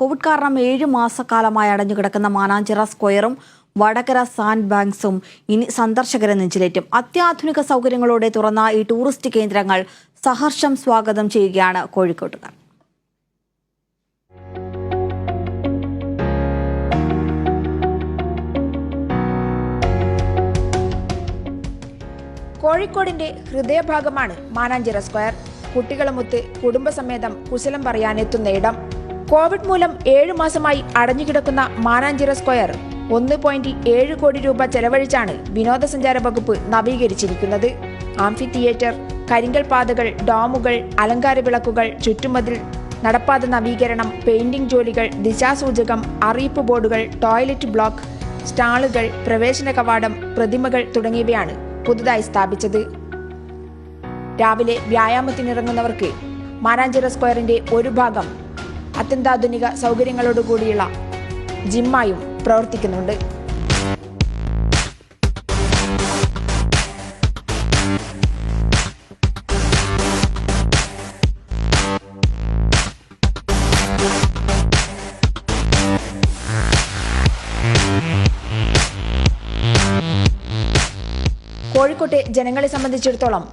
Covid കാരണം ഏഴ് മാസക്കാലമായി അടഞ്ഞുകിടക്കുന്ന മാനാഞ്ചിറ സ്ക്വയറും വടകര സാൻഡ് ബാങ്ക്സും ഇനി സന്ദർശകരെ നെഞ്ചിലേറ്റും. അത്യാധുനിക സൗകര്യങ്ങളോടെ തുറന്ന ഈ ടൂറിസ്റ്റ് കേന്ദ്രങ്ങൾ സഹർഷം സ്വാഗതം ചെയ്യുകയാണ് കോഴിക്കോട്ടുകാർ. കോഴിക്കോടിന്റെ ഹൃദയഭാഗമാണ് മാനാഞ്ചിറ സ്ക്വയർ. കുട്ടികളുമൊത്ത് കുടുംബസമേതം കുശലം പറയാനെത്തുന്ന ഇടം. കോവിഡ് മൂലം ഏഴു മാസമായി അടഞ്ഞുകിടക്കുന്ന മാനാഞ്ചിറ സ്ക്വയർ ഒന്ന് പോയിന്റ് ഏഴ് കോടി രൂപ ചെലവഴിച്ചാണ് വിനോദസഞ്ചാര വകുപ്പ് നവീകരിച്ചിരിക്കുന്നത്. ആംഫി തിയേറ്റർ കരിങ്കൽ പാതകൾ ഡാമുകൾ അലങ്കാര വിളക്കുകൾ ചുറ്റുമതിൽ നടപ്പാത നവീകരണം പെയിന്റിംഗ് ജോലികൾ ദിശാസൂചകം അറിയിപ്പ് ബോർഡുകൾ ടോയ്ലറ്റ് ബ്ലോക്ക് സ്റ്റാളുകൾ പ്രവേശന കവാടം പ്രതിമകൾ തുടങ്ങിയവയാണ് പുതുതായി സ്ഥാപിച്ചത്. രാവിലെ വ്യായാമത്തിനിറങ്ങുന്നവർക്ക് മാനാഞ്ചിറ സ്ക്വയറിന്റെ ഒരു ഭാഗം അത്യന്താധുനിക സൗകര്യങ്ങളോടുകൂടിയുള്ള ജിമ്മായും പ്രവർത്തിക്കുന്നുണ്ട്. കോഴിക്കോട്ടെ ജനങ്ങളെ സംബന്ധിച്ചിടത്തോളം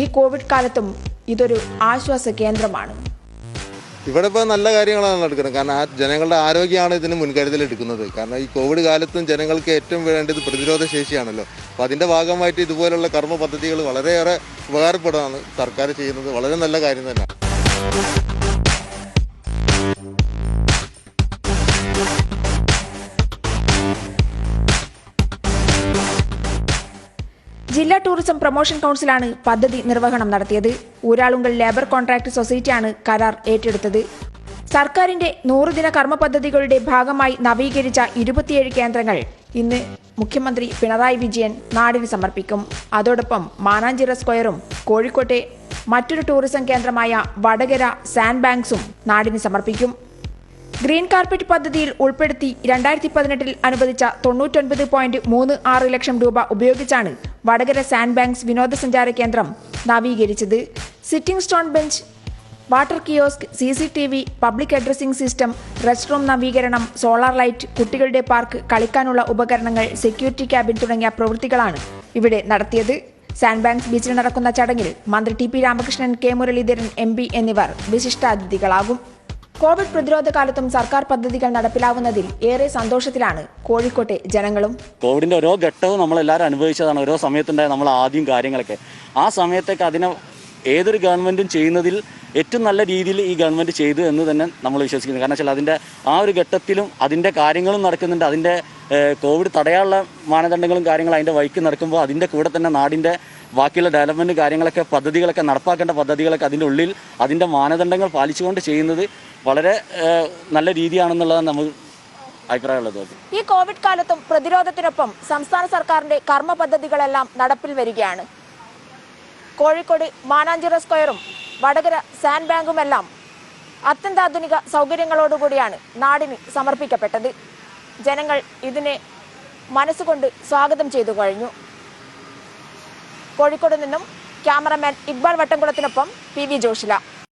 ഈ കോവിഡ് കാലത്തും ഇതൊരു ആശ്വാസ കേന്ദ്രമാണ്. ഇവിടെ ഇപ്പോൾ നല്ല കാര്യങ്ങളാണ് നടക്കുന്നത്. കാരണം ആ ജനങ്ങളുടെ ആരോഗ്യമാണ് ഇതിന് മുൻകരുതൽ എടുക്കുന്നത്. കാരണം ഈ കോവിഡ് കാലത്തും ജനങ്ങൾക്ക് ഏറ്റവും വേണ്ടത് പ്രതിരോധ ശേഷിയാണല്ലോ. അപ്പോൾ അതിന്റെ ഭാഗമായിട്ട് ഇതുപോലുള്ള കർമ്മ പദ്ധതികൾ വളരെയേറെ ഉപകാരപ്പെടുന്നതാണ് സർക്കാർ ചെയ്യുന്നത്. വളരെ നല്ല കാര്യം തന്നെയാണ്. ജില്ലാ ടൂറിസം പ്രൊമോഷൻ കൗൺസിലാണ് പദ്ധതി നിർവഹണം നടത്തിയത്. ഊരാളുങ്കൽ ലേബർ കോൺട്രാക്ട് സൊസൈറ്റിയാണ് കരാർ ഏറ്റെടുത്തത്. സർക്കാരിന്റെ നൂറുദിന കർമ്മ പദ്ധതികളുടെ ഭാഗമായി നവീകരിച്ച ഇരുപത്തിയേഴ് കേന്ദ്രങ്ങൾ ഇന്ന് മുഖ്യമന്ത്രി പിണറായി വിജയൻ നാടിന് സമർപ്പിക്കും. അതോടൊപ്പം മാനാഞ്ചിറ സ്ക്വയറും കോഴിക്കോട്ടെ മറ്റൊരു ടൂറിസം കേന്ദ്രമായ വടകര സാൻഡ് ബാങ്ക്സും നാടിന് സമർപ്പിക്കും. ഗ്രീൻ കാർപ്പറ്റ് പദ്ധതിയിൽ ഉൾപ്പെടുത്തി രണ്ടായിരത്തി പതിനെട്ടിൽ അനുവദിച്ച തൊണ്ണൂറ്റൊൻപത് പോയിന്റ് മൂന്ന് ആറ് ലക്ഷം രൂപ ഉപയോഗിച്ചാണ് വടകര സാൻഡ് ബാങ്ക്സ് വിനോദസഞ്ചാര കേന്ദ്രം നവീകരിച്ചത്. Sitting stone bench water kiosk C C T V public addressing system rest room നവീകരണം സോളാർ ലൈറ്റ് കുട്ടികളുടെ പാർക്ക് കളിക്കാനുള്ള ഉപകരണങ്ങൾ സെക്യൂരിറ്റി ക്യാബിൻ തുടങ്ങിയ പ്രവൃത്തികളാണ് ഇവിടെ നടത്തിയത്. സാൻഡ് ബാങ്ക്സ് ബീച്ചിൽ നടക്കുന്ന ചടങ്ങിൽ മന്ത്രി T P Ramakrishnan K Muraleedharan M P എന്നിവർ വിശിഷ്ടാതിഥികളാകും. കോവിഡ് പ്രതിരോധ കാലത്തും സർക്കാർ പദ്ധതികൾ നടപ്പിലാവുന്നതിൽ ഏറെ സന്തോഷത്തിലാണ് കോഴിക്കോട്ടെ ജനങ്ങളും. കോവിഡിന്റെ ഓരോ ഘട്ടവും നമ്മൾ എല്ലാവരും അനുഭവിച്ചതാണ്. ഓരോ സമയത്തുണ്ടായ നമ്മൾ ആദ്യം കാര്യങ്ങളൊക്കെ. ആ സമയത്തേക്ക് അതിനെ ഏതൊരു ഗവൺമെന്റും ചെയ്യുന്നതിൽ ഏറ്റവും നല്ല രീതിയിൽ ഈ ഗവൺമെന്റ് ചെയ്തു എന്ന് തന്നെ നമ്മൾ വിശ്വസിക്കുന്നു. കാരണം വെച്ചാൽ അതിന്റെ ആ ഒരു ഘട്ടത്തിലും അതിന്റെ കാര്യങ്ങളും നടക്കുന്നുണ്ട്. അതിന്റെ കോവിഡ് തടയാനുള്ള മാനദണ്ഡങ്ങളും കാര്യങ്ങളും അതിന്റെ വഴിക്ക് നടക്കുമ്പോൾ അതിന്റെ കൂടെ തന്നെ നാടിന്റെ ബാക്കിയുള്ള ഡെവലപ്മെന്റ് കാര്യങ്ങളൊക്കെ പദ്ധതികളൊക്കെ നടപ്പാക്കേണ്ട പദ്ധതികളൊക്കെ അതിന്റെ ഉള്ളിൽ അതിന്റെ മാനദണ്ഡങ്ങൾ പാലിച്ചുകൊണ്ട് ചെയ്യുന്നത് വളരെ നല്ല രീതിയാണെന്നുള്ളതാണ് നമ്മൾ അഭിപ്രായമുള്ളത്. ഈ കോവിഡ് കാലത്തും പ്രതിരോധത്തിനൊപ്പം സംസ്ഥാന സർക്കാരിന്റെ കർമ്മ പദ്ധതികളെല്ലാം നടപ്പിൽ വരികയാണ്. കോഴിക്കോട് മാനാഞ്ചിറ സ്ക്വയറും വടകര സാൻഡ് ബാങ്കുമെല്ലാം അത്യന്താധുനിക സൗകര്യങ്ങളോടുകൂടിയാണ് നാടിന് സമർപ്പിക്കപ്പെട്ടത്. ജനങ്ങൾ ഇതിനെ മനസ്സുകൊണ്ട് സ്വാഗതം ചെയ്തു കഴിഞ്ഞു. കോഴിക്കോട് നിന്നും ക്യാമറമാൻ ഇക്ബാൽ വട്ടംകുളത്തിനൊപ്പം പി വി ജോഷില.